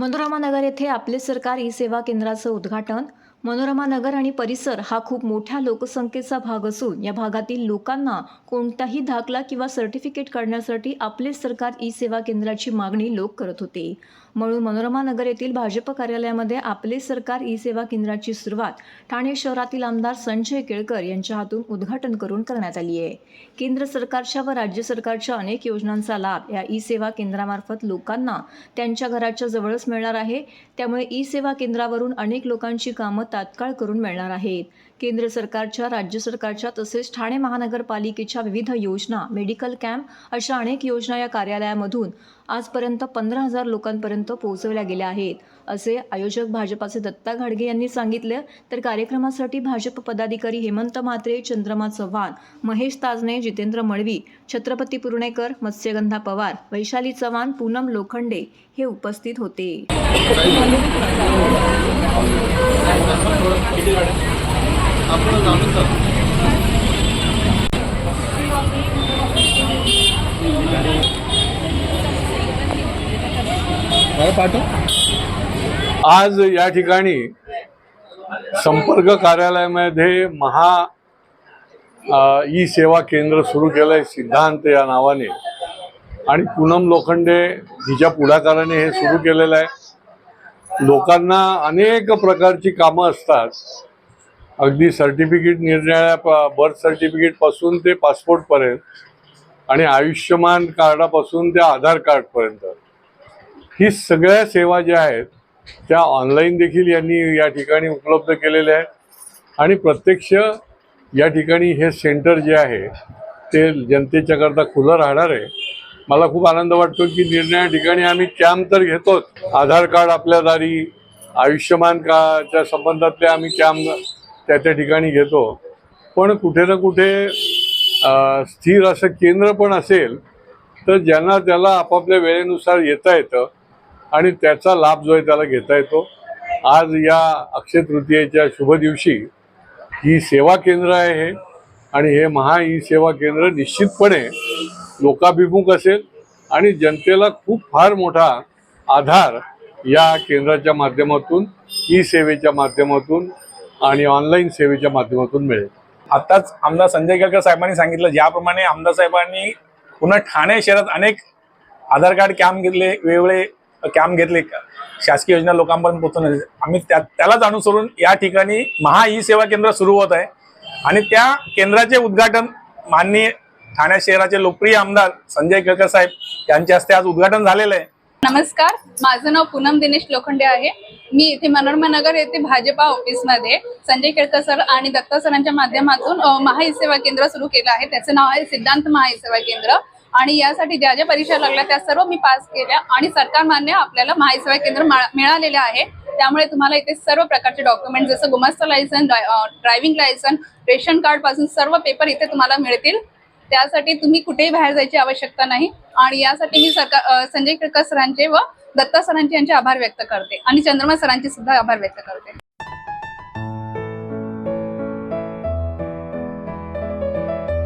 मनोरमा नगर येथे आपले सरकार ई सेवा केंद्राचं उद्घाटन मनोरमा नगर आणि परिसर हा खूप मोठ्या लोकसंख्येचा भाग असून या भागातील लोकांना कोणताही दाखला किंवा सर्टिफिकेट काढण्यासाठी आपले सरकार ई सेवा केंद्राची मागणी लोक करत होते. म्हणून मनोरमा नगर येथील भाजप कार्यालयामध्ये आपले सरकार ई सेवा केंद्राची सुरुवात ठाणे शहरातील आमदार संजय केळकर यांच्या हातून उद्घाटन करून करण्यात आली आहे. केंद्र सरकारच्या व राज्य सरकारच्या अनेक योजनांचा लाभ या ई सेवा केंद्रामार्फत लोकांना त्यांच्या घराच्या जवळच मिळणार आहे. त्यामुळे ई सेवा केंद्रावरून अनेक लोकांची कामं तात्काळ करून मिळणार आहेत. केंद्र सरकारच्या राज्य सरकारच्या तसेच ठाणे महानगरपालिकेच्या विविध योजना मेडिकल कॅम्प अशा अनेक योजना या कार्यालयामधून आजपर्यंत पंधरा हजार लोकांपर्यंत पोहोचवल्या गेल्या आहेत. असे आयोजक भाजपाचे दत्ता घाडगे यांनी सांगितले तर कार्यक्रमासाठी भाजप पदाधिकारी हेमंत म्हात्रे चंद्रमा चव्हाण महेश ताजने जितेंद्र मळवी छत्रपती पुर्णेकर मत्स्यगंधा पवार वैशाली चव्हाण पूनम लोखंडे हे उपस्थित होते. आज या ठिकाणी संपर्क कार्यालयामध्ये महा ई सेवा केंद्र सुरू केलं आहे सिद्धांत या नावाने. आणि पूनम लोखंडे हिच्या पुढाकाराने हे सुरू केलेलं आहे. लोकांना अनेक प्रकारची कामं असतात. अगदी सर्टिफिकेट निरनिळ्या बर्थ सर्टिफिकेटपासून ते पासपोर्टपर्यंत आणि आयुष्यमान कार्डापासून ते आधार कार्डपर्यंत ही सगळ्या सेवा ज्या आहेत त्या ऑनलाईन देखील यांनी या ठिकाणी उपलब्ध केलेल्या आहेत. आणि प्रत्यक्ष या ठिकाणी हे सेंटर जे आहे ते जनतेच्याकरता खुलं राहणार आहे. मला खूप आनंद वाटतो की निर्णया ठिकाणी आम्ही कॅम्प तर घेतोच. आधार कार्ड आपल्या दारी आयुष्यमान काच्या संबंधातले आम्ही कॅम्प त्या त्या ठिकाणी घेतो. पण कुठे ना कुठे स्थिर असं केंद्र पण असेल तर ज्यांना त्याला आपापल्या वेळेनुसार येता येतं आणि त्याचा लाभ जो आहे त्याला घेता येतो. आज या अक्षय तृतीयेच्या शुभ दिवशी ही सेवा केंद्र आहे हे आणि हे महा ई सेवा केंद्र निश्चितपणे लोकाभिमुख असेल आणि जनतेला खूप फार मोठा आधार या केंद्राच्या माध्यमातून ई सेवेच्या माध्यमातून आणि ऑनलाईन सेवेच्या माध्यमातून मिळेल. आताच आमदार संजय केळकर साहेबांनी सांगितलं ज्याप्रमाणे आमदार साहेबांनी पुन्हा ठाणे शहरात अनेक आधार कार्ड कॅम्प घेतले वेगवेगळे कॅम्प घेतले शासकीय योजना लोकांपर्यंत पोहोचवण्याचे. आम्ही त्या त्यालाच अनुसरून या ठिकाणी महा ई सेवा केंद्र सुरू होत आहे. आणि त्या केंद्राचे उद्घाटन माननीय ठाणे शहराचे लोकप्रिय आमदार संजय केळकर साहेब यांच्या हस्ते आज उद्घाटन झालेलं आहे. नमस्कार माझं नाव पूनम दिनेश लोखंडे आहे. मी इथे मनोरमा नगर येथे भाजपा ऑफिसमध्ये संजय केळकर सर आणि दत्ता सरांच्या माध्यमातून अ, महा सेवा केंद्र सुरू केलं आहे. त्याचं नाव आहे सिद्धांत महा केंद्र. आणि यासाठी ज्या ज्या परीक्षा लागल्या त्या सर्व मी पास केल्या आणि सरकार मान्य आपल्याला महा सेवा केंद्र मिळालेले आहे. त्यामुळे तुम्हाला इथे सर्व प्रकारचे डॉक्युमेंट जसं गुमस्त लायसन ड्रायव्हिंग लायसन रेशन कार्डपासून सर्व पेपर इथे तुम्हाला मिळतील. त्यासाठी तुम्ही कुठेही बाहेर जायची आवश्यकता नाही. आणि यासाठी मी सरकार संजय केळकर सरांचे व दत्ता सरांचे यांचे आभार व्यक्त करते. आणि चंद्रमा सरांचे सुद्धा आभार व्यक्त करते.